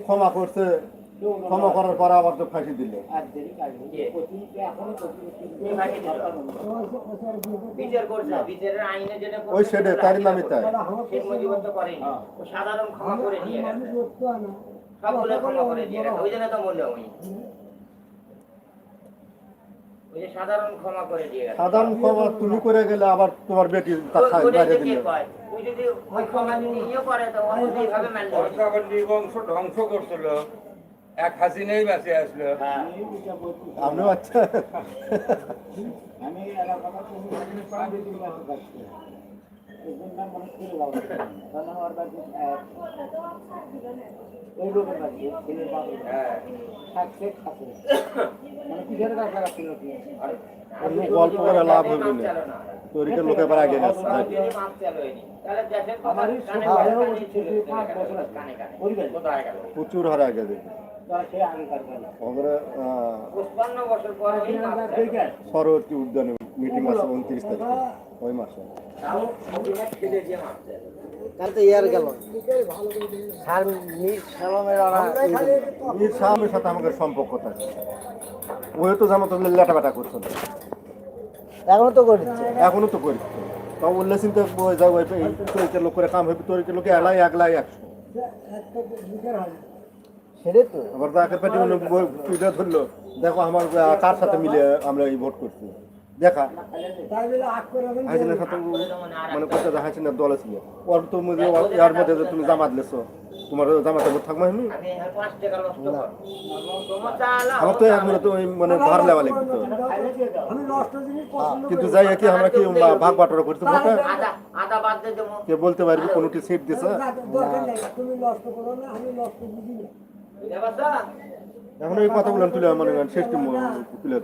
ক্ষমা করছে, ক্ষমা করার আবার তো ফাঁসি ওই তারই নামে তাই। সাধারণ ক্ষমা করে। সবগুলো ক্ষমা করে দিয়ে। ওই জন্য তো মূল্য ওই। সাধারণ ক্ষমা করে দিয়ে গেছে। সাধারণ ক্ষমা তুমি করে গেলে আবার তোমার বেটি তার বাইরে দিল? ওই যদি ওই ক্ষমা যদি ইয়ে করে তো ধ্বংস করছিল এক হাসিনেই বেঁচে আসলো। হ্যাঁ। আপনিও আচ্ছা আমি মনে হ্যাঁ। থাকে মানে গাছ গল্প করে লাভ হবে না। তরিকে লোকে আবার আগে গেছে? প্রচুর হারে আগে দেখে সরবর্তী উদ্যানে মিটিং আছে উনত্রিশ তারিখে ওই মাসে। তাহলে তো ইয়ার গেল। স্যার মির মীর সাহাবের সাথে আমাদের সম্পর্ক থাকে। ওই তো লেটাবেটা করছ। এখনও তো করছে এখনও তো চিন্তা যাও লোক করে কাম হবে তোর লোকে এলাই একলাই একশো। সেটাই তো। আবার তাকে পেটে তুলে ধরলো। দেখো আমার কার সাথে মিলে আমরা এই ভোট করছি। দেখা। হাসিনার সাথে মানে হাসিনার দলে ছিল ওর তো এর মধ্যে তুমি জামাত লেছো তোমার জামাতে থাকবে আমি আমার তো মানে ভার লেওয়া লিখতো কিন্তু যাই কি আমরা কি ভাগ বাটোরা করতে ভোটে। কে বলতে পারবি কোনোটি সিট দিছে? এখন এই কথাগুলো তুলে মানে শেষ তুলে